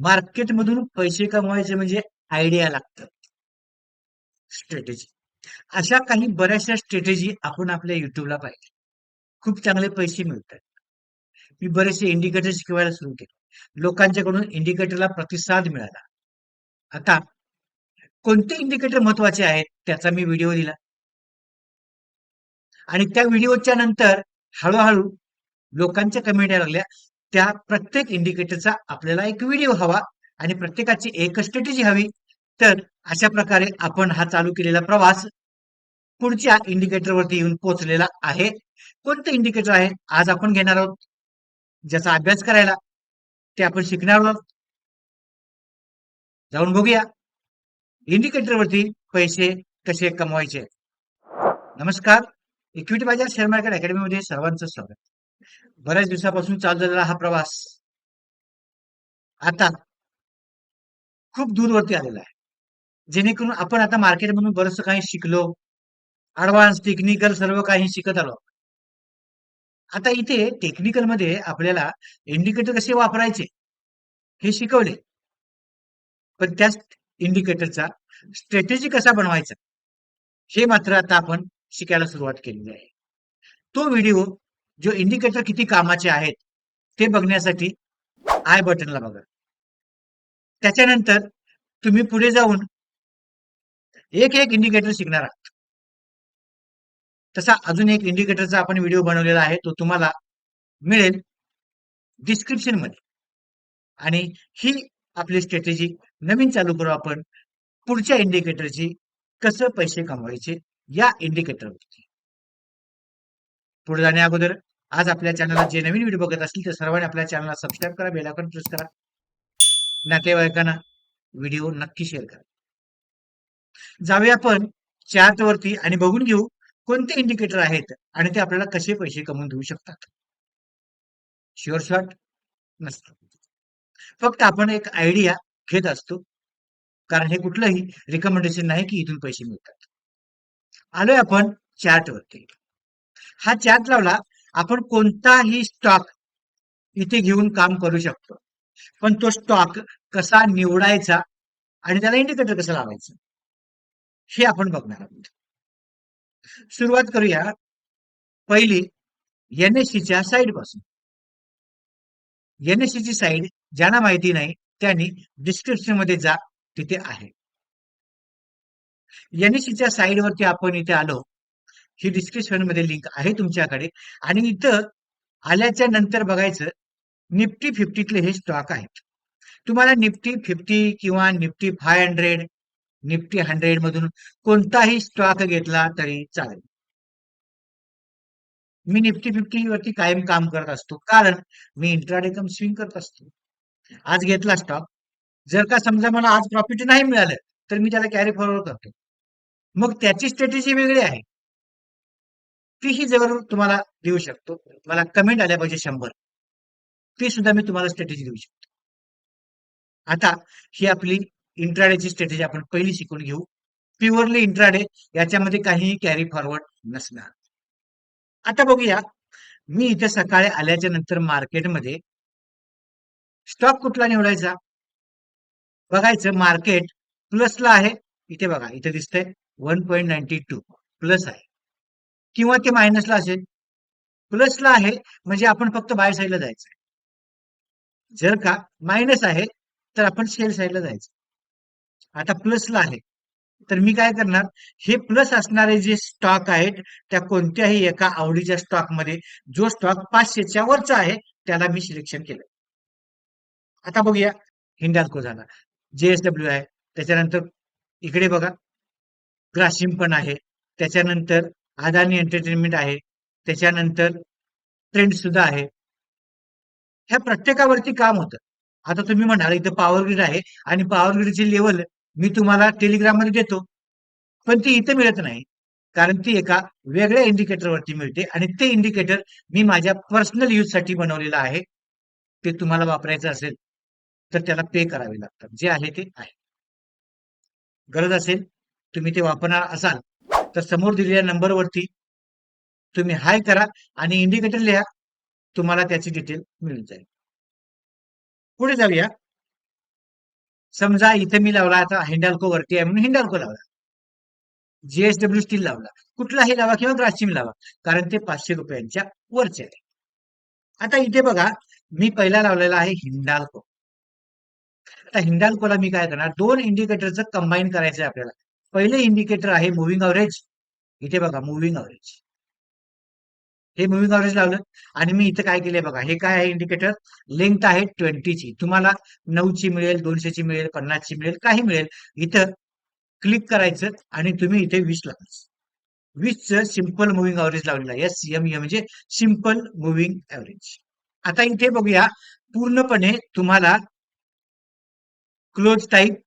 मार्केटमधून पैसे कमवायचे म्हणजे आयडिया लागतं स्ट्रॅटेजी अशा काही बऱ्याचशा स्ट्रॅटेजी आपण आपल्या युट्यूबला पाहिजे खूप चांगले पैसे मिळतात. मी बरेचसे इंडिकेटर शिकवायला सुरू केले. लोकांच्याकडून इंडिकेटरला प्रतिसाद मिळाला. आता कोणते इंडिकेटर महत्त्वाचे आहेत त्याचा मी व्हिडिओ दिला. आणि त्या व्हिडिओच्या नंतर हळूहळू लोकांच्या कमेंट यायला लागल्या. त्या प्रत्येक इंडिकेटरचा आपल्याला एक व्हिडिओ हवा आणि प्रत्येकाची एक स्ट्रॅटेजी हवी. तर अशा प्रकारे आपण हा चालू केलेला प्रवास पुढच्या इंडिकेटरवरती येऊन पोहोचलेला आहे. कोणतं इंडिकेटर आहे? आज आपण घेणार आहोत. ज्याचा अभ्यास करायला ते आपण शिकणार आहोत. जाऊन बघूया. इंडिकेटरवरती पैसे कसे कमवायचे? नमस्कार. इक्विटी बाजार शेअर मार्केट अकॅडमीमध्ये सर्वांचं स्वागत. बऱ्याच दिवसापासून चालू झालेला हा प्रवास आता खूप दूरवरती आलेला आहे. जेणेकरून आपण आता मार्केटमधून बरंच काही शिकलो ऍडव्हान्स टेक्निकल सर्व काही शिकत आलो. आता इथे टेक्निकलमध्ये आपल्याला इंडिकेटर कसे वापरायचे हे शिकवले. पण त्याच इंडिकेटरचा स्ट्रॅटेजी कसा बनवायचा हे मात्र आता आपण शिकायला सुरुवात केलेली आहे. तो व्हिडिओ जो इंडिकेटर किती कामाचे आहेत ते बघण्यासाठी आय बटनला बघा. त्याच्यानंतर तुम्ही पुढे जाऊन एक एक इंडिकेटर शिकणार आहात. तसा अजून एक इंडिकेटरचा आपण व्हिडिओ बनवलेला आहे तो तुम्हाला मिळेल डिस्क्रिप्शनमध्ये. आणि ही आपली स्ट्रॅटेजी नवीन चालू करू आपण पुढच्या इंडिकेटरची कसं पैसे कमवायचे या इंडिकेटरवरती पुढे जाण्या अगोदर आज आपल्या चॅनलला जे नवीन व्हिडिओ बघत असतील तर सर्वांनी आपल्या चॅनलला सबस्क्राईब करा बेलाकडे प्रेस करा. नातेवाईकांना व्हिडिओ नक्की शेअर करा. जाऊया आपण चार्ट वरती आणि बघून घेऊ कोणते इंडिकेटर आहेत आणि ते आपल्याला कसे पैसे कमवून देऊ शकतात. शुअर शॉट नसतं फक्त आपण एक आयडिया घेत असतो. कारण हे कुठलंही रिकमेंडेशन नाही की इथून पैसे मिळतात. आलोय आपण चार्ट वरती. हा चार्ट लावला आपण कोणताही स्टॉक इथे घेऊन काम करू शकतो. पण तो स्टॉक कसा निवडायचा आणि त्याला इंडिकेटर कसं लावायचं? हे आपण बघणार आहोत. सुरुवात करूया. पहिली एनएससीच्या साईडपासून. एनएससीची साईड ज्यांना माहिती नाही त्यांनी डिस्क्रिप्शनमध्ये जा तिथे आहे. एनएससीच्या साईडवरती आपण इथे आलो ही डिस्क्रिप्शनमध्ये लिंक आहे तुमच्याकडे. आणि इथं आल्याच्यानंतर बघायचं निफ्टी फिफ्टीतले हे स्टॉक आहेत. तुम्हाला निफ्टी फिफ्टी किंवा Nifty five hundred Nifty hundred मधून कोणताही स्टॉक घेतला तरी चालेल. मी निफ्टी फिफ्टी वरती कायम काम करत असतो. कारण मी इंट्राडे कम स्विंग करत असतो. आज घेतला स्टॉक जर का समजा मला आज प्रॉफिट नाही मिळालं तर मी त्याला कॅरी फॉरवर्ड करतो. मग त्याची स्ट्रॅटेजी वेगळी आहे. तीही जवळ तुम्हाला देऊ शकतो. मला कमेंट आल्या पाहिजे शंभर. फी सुद्धा मी तुम्हाला स्ट्रॅटेजी देऊ शकतो. आता ही आपली इंट्राडेची स्ट्रॅटेजी आपण पहिली शिकून घेऊ. प्युअरली इंट्राडे याच्यामध्ये काहीही कॅरी फॉरवर्ड नसणार. आता बघूया. मी इथे सकाळी आल्याच्यानंतर मार्केटमध्ये स्टॉक कुठला निवडायचा? बघायचं मार्केट प्लसला आहे. इथे बघा इथे दिसतंय one point ninety two plus आहे. किंवा ते मायनसला असेल. प्लसला आहे म्हणजे आपण फक्त बाहेर साईडला जायचं जर का मायनस आहे तर आपण सेल साईडला जायचं. आता प्लसला आहे. तर मी काय करणार? हे प्लस असणारे जे स्टॉक आहेत त्या कोणत्याही एका आवडीच्या स्टॉकमध्ये जो स्टॉक पाचशेच्या वरचा आहे त्याला मी सिलेक्शन केलं आता बघूया हिंडाल्को झाला. जेएसडब्ल्यू आहे. त्याच्यानंतर इकडे बघा. ग्रासिम पण आहे. त्याच्यानंतर अदानी एंटरटेनमेंट आहे. त्याच्यानंतर ट्रेंड सुद्धा आहे. ह्या प्रत्येकावरती काम होतं. आता तुम्ही म्हणाल इथं पॉवर ग्रीड आहे आणि पॉवर ग्रीडची लेवल मी तुम्हाला टेलिग्राममध्ये देतो. पण ती इथं मिळत नाही. कारण ती एका वेगळ्या इंडिकेटरवरती मिळते आणि ते इंडिकेटर मी माझ्या पर्सनल यूजसाठी बनवलेलं आहे. ते तुम्हाला वापरायचं असेल तर त्याला पे करावे लागतात. जे आहे ते आहे. गरज असेल तुम्ही ते वापरणार असाल तर समोर दिलेल्या नंबरवरती तुम्ही हाय करा आणि इंडिकेटर लिहा. तुम्हाला त्याची डिटेल मिळून जाईल. पुढे जाऊया. समजा इथे मी लावला आता हिंडाल्को वरती आहे म्हणून हिंडाल्को लावला. जीएसडब्ल्यू स्टील लावला. कुठलाही लावा किंवा ग्रासिम लावा. कारण ते पाचशे रुपयांच्या वरचे आहे आता इथे बघा मी पहिला लावलेला आहे हिंडाल्को. आता हिंडाल्कोला मी काय करणार? दोन इंडिकेटरचं कंबाईन करायचं आहे आपल्याला. पहिले इंडिकेटर आहे मुव्हिंग अवरेज इथे बघा मुव्हिंग अवरेज हे मुव्हिंग अवरेज लावलं. आणि मी इथं काय केलंय बघा हे काय आहे इंडिकेटर लेंथ आहे ट्वेंटीची तुम्हाला नऊची मिळेल दोनशेची मिळेल पन्नासची मिळेल काही मिळेल. इथं क्लिक करायचं आणि तुम्ही इथे वीस लावायचं. वीसचं सिंपल मुव्हिंग अवरेज लावलेलं आहे. एस एम e, म्हणजे सिंपल मुव्हिंग अवरेज आता इथे बघूया पूर्णपणे तुम्हाला क्लोज टाईप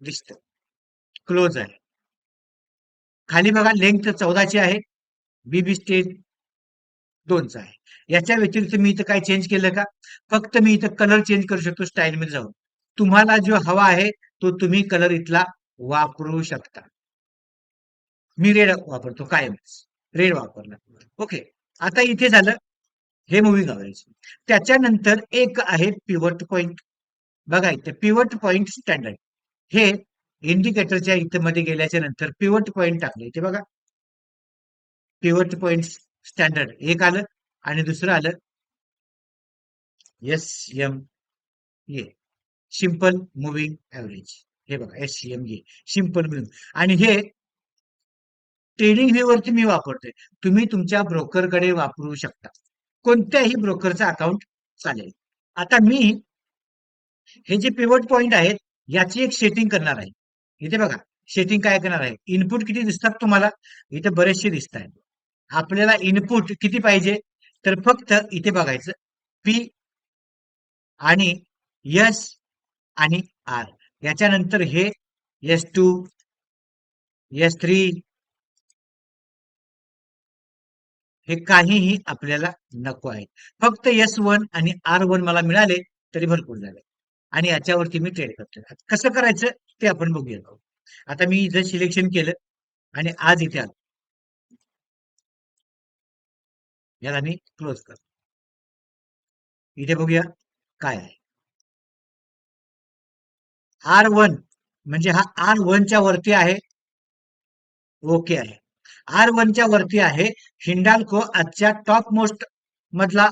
दिसतं. क्लोज आहे. खाली बघा लेंथ चौदाची आहे. बीबी स्टेज दोनचा आहे. याच्या व्यतिरिक्त मी इथं काय चेंज केलं का? फक्त मी इथं कलर चेंज करू शकतो स्टाईलमध्ये जाऊन. तुम्हाला जो हवा आहे तो तुम्ही कलर इथला वापरू शकता. मी रेड वापरतो कायमच. रेड वापरला ओके आता इथे झालं हे मुव्हिंग अवरेज त्याच्यानंतर एक आहे पिवट पॉइंट बघा इथे पिवट पॉइंट स्टँडर्ड हे इंडिकेटरच्या इथे मध्ये गेल्याच्यानंतर पिवट पॉइंट टाकले. इथे बघा. पिवट पॉइंट स्टँडर्ड एक आलं आणि दुसरं आलं. S M A simple moving average हे बघा S M A simple moving आणि हे ट्रेडिंग व्ह्यू वरती मी वापरतोय. तुम्ही तुमच्या ब्रोकरकडे वापरू शकता. कोणत्याही ब्रोकरचं अकाउंट चालेल. आता मी हे जे पिवट पॉइंट आहेत याची एक सेटिंग करणार आहे. इथे बघा सेटिंग काय करणार आहे? इनपुट किती दिसतात तुम्हाला? इथे बरेचसे दिसत आहेत आपल्याला इनपुट किती पाहिजे? तर फक्त इथे बघायचं. पी आणि यस आणि आर याच्यानंतर हे एस टू एस थ्री हे काहीही आपल्याला नको आहे. फक्त एस वन आणि आर वन मला मिळाले तरी भरपूर झाले. आणि याच्यावरती मी ट्रेड करतोय. कसं करायचं ते आपण बघूया. आता मी इथं सिलेक्शन केलं आणि आज इथे आलो. याला मी क्लोज करतो. इथे बघूया काय आहे. आर वन म्हणजे हा आर वनच्या वरती आहे. ओके आहे. आर वनच्या वरती आहे हिंडाल्को आजच्या टॉप मोस्ट मधला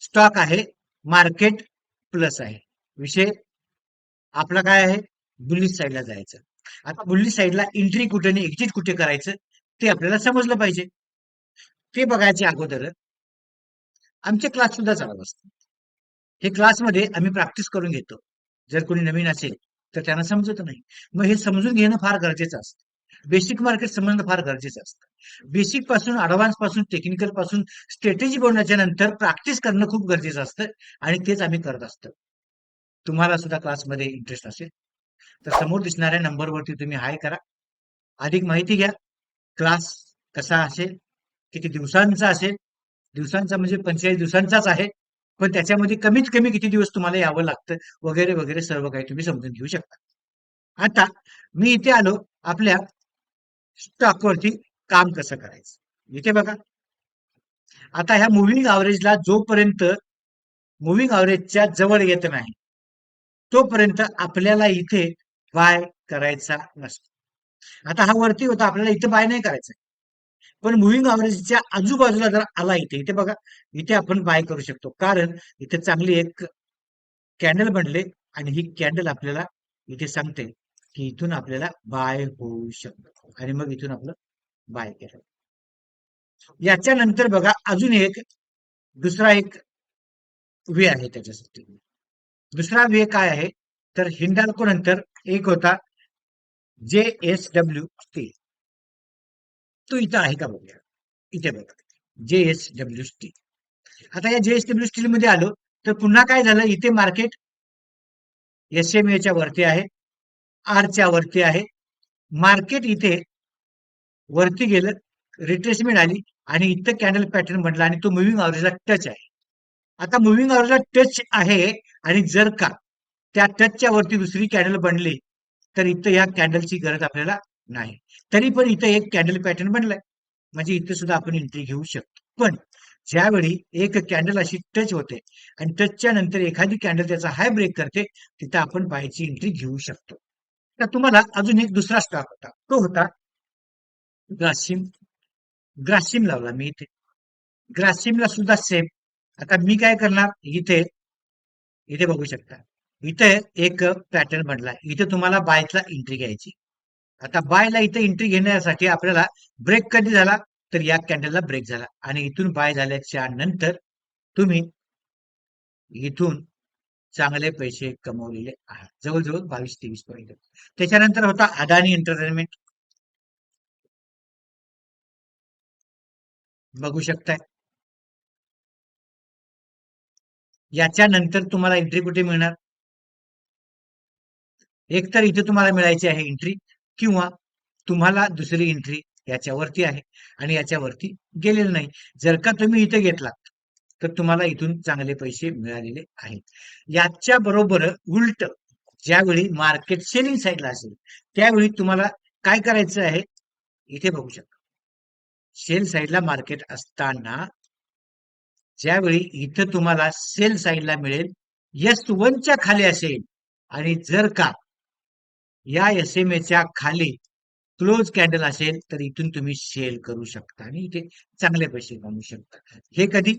स्टॉक आहे. मार्केट प्लस आहे. विषय आपला काय आहे? बुल्लिश साईडला जायचं. आता बुल्लिश साईडला एंट्री कुठे आणि एक्झिट कुठे करायचं ते आपल्याला समजलं पाहिजे. ते बघायचे अगोदर आमचे क्लास सुद्धा चालत असतात हे क्लासमध्ये आम्ही प्रॅक्टिस करून घेतो. जर कोणी नवीन असेल तर त्यांना समजत नाही. मग हे समजून घेणं फार गरजेचं असतं. बेसिक मार्केट समजणं फार गरजेचं असतं. बेसिकपासून अडव्हान्सपासून टेक्निकलपासून स्ट्रॅटेजी बनवण्याच्या नंतर प्रॅक्टिस करणं खूप गरजेचं असतं आणि तेच आम्ही करत असतो. तुम्हाला सुद्धा क्लासमध्ये इंटरेस्ट असेल. तर समोर दिसणाऱ्या नंबरवरती तुम्ही हाय करा. अधिक माहिती घ्या. क्लास कसा असेल? किती दिवसांचा असेल? दिवसांचा म्हणजे पंचेचाळीस दिवसांचाच आहे. पण त्याच्यामध्ये कमीत कमी किती दिवस तुम्हाला यावं लागतं? वगैरे वगैरे सर्व काही तुम्ही समजून घेऊ शकता. आता मी इथे आलो. आपल्या स्टॉकवरती काम कसं करायचं? इथे बघा. आता ह्या मुव्हिंग अवरेजला जोपर्यंत मुव्हिंग अवरेजच्या जवळ येत नाही तोपर्यंत आपल्याला इथे बाय करायचा नसतो. आता हा वरती होता आपल्याला इथे बाय नाही करायचा पण मुव्हिंग अवरेजच्या आजूबाजूला जर आला इथे इथे बघा इथे आपण बाय करू शकतो. कारण इथे चांगली एक कॅन्डल बनले आणि ही कॅन्डल आपल्याला इथे सांगते की इथून आपल्याला बाय होऊ शकतो. आणि मग इथून आपलं बाय केलं. याच्या नंतर बघा अजून एक दुसरा एक वे आहे त्याच्यासाठी. दुसरा वे काय आहे? तर हिंडाल्को नंतर एक होता जे एस डब्ल्यू टी तो इथं आहे का बघूया? इथे बघा. जे एस डब्ल्यू टी आता या जे एस डब्ल्यू स्टील मध्ये आलो तर पुन्हा काय झालं? इथे मार्केट एस एम एच्या वरती आहे आरच्या वरती आहे. मार्केट इथे वरती गेलं रिट्रेसमेंट आली आणि इथं कॅन्डल पॅटर्न म्हटलं आणि तो मुव्हिंग अवरेजला टच आहे. आता मुव्हिंग अवरेजला टच आहे आणि जर का त्या टचच्या वरती दुसरी कॅन्डल बनली तर इथं या कॅन्डलची गरज आपल्याला नाही. तरी पण इथं एक कॅन्डल पॅटर्न बनलाय. म्हणजे इथं सुद्धा आपण एंट्री घेऊ शकतो. पण ज्यावेळी एक कॅन्डल अशी टच होते आणि टचच्या नंतर एखादी कॅन्डल त्याचा हाय ब्रेक करते तिथं आपण बायची एंट्री घेऊ शकतो. तर तुम्हाला अजून एक दुसरा स्टॉक होता. तो होता ग्रासिम ग्रासिम लावला मी इथे. ग्रासिमला सुद्धा सेम आता मी काय करणार? इथे इथे बघू शकता. इथे एक पॅटर्न बनला. इथे तुम्हाला बायला एंट्री घ्यायची. आता बायला इथे एंट्री घेण्यासाठी आपल्याला ब्रेक कधी झाला? तर या कॅन्डलला ब्रेक झाला. आणि इथून बाय झाल्याच्यानंतर तुम्ही इथून चांगले पैसे कमवलेले आहात. जवळजवळ बावीस तेवीस पर्यंत. त्याच्यानंतर होता अदानी एंटरटेनमेंट बघू शकताय. याच्या नंतर तुम्हाला एंट्री कुठे मिळणार? एक तर इथे तुम्हाला मिळायची आहे एंट्री किंवा तुम्हाला दुसरी एंट्री याच्यावरती आहे आणि याच्यावरती गेलेलं नाही. जर का तुम्ही इथे घेतलात तर तुम्हाला इथून चांगले पैसे मिळालेले आहेत. याच्या बरोबर उलट ज्यावेळी मार्केट सेलिंग साईडला असेल त्यावेळी तुम्हाला काय करायचं आहे? इथे बघू शकता. सेल साईडला मार्केट असताना ज्यावेळी इथं तुम्हाला सेल साईडला मिळेल एस वनच्या खाली असेल. आणि जर का या एस एम एच्या खाली क्लोज कॅन्डल असेल तर इथून तुम्ही सेल करू शकता आणि इथे चांगले पैसे कमवू शकता. हे कधी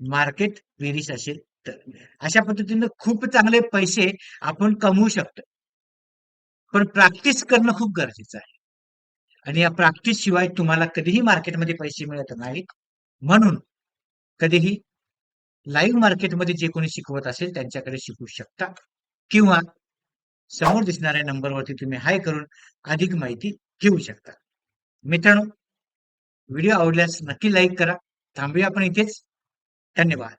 मार्केट बेरिश असेल तर. अशा पद्धतीनं खूप चांगले पैसे आपण कमवू शकतो. पण प्रॅक्टिस करणं खूप गरजेचं आहे. आणि या प्रॅक्टिस शिवाय तुम्हाला कधीही मार्केटमध्ये पैसे मिळत नाहीत. म्हणून कधीही लाईव्ह मार्केटमध्ये जे कोणी शिकवत असेल त्यांच्याकडे शिकू शकता. किंवा समोर दिसणाऱ्या नंबरवरती तुम्ही हाय करून अधिक माहिती घेऊ शकता. मित्रांनो व्हिडिओ आवडल्यास नक्की लाईक करा. थांबूया आपण इथेच. धन्यवाद.